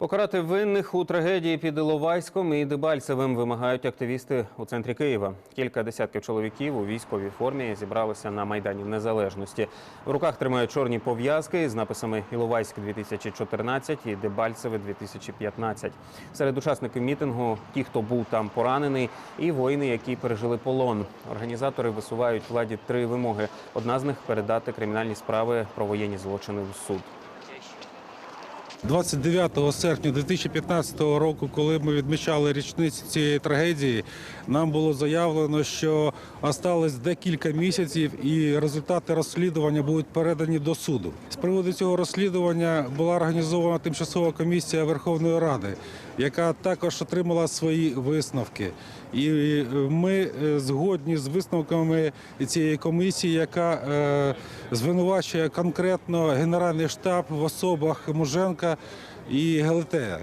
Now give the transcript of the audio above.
Покарати винних у трагедії під Іловайськом і Дебальцевим вимагають активісти у центрі Києва. Кілька десятків чоловіків у військовій формі зібралися на майдані Незалежності. В руках тримають чорні пов'язки з написами Іловайськ 2014 і Дебальцеве 2015. Серед учасників мітингу ті, хто був там поранений, і воїни, які пережили полон. Організатори висувають владі три вимоги. Одна з них передати кримінальні справи про воєнні злочини в суд. 29 серпня 2015 року, коли ми відмічали річницю цієї трагедії, нам було заявлено, що осталось декілька місяців і результати розслідування будуть передані до суду. З приводу цього розслідування була організована тимчасова комісія Верховної Ради, яка також отримала свої висновки. І е, ми е, згодні з висновками цієї комісії, яка е, звинувачує конкретно Генеральний штаб в особах Муженка і Гелетея.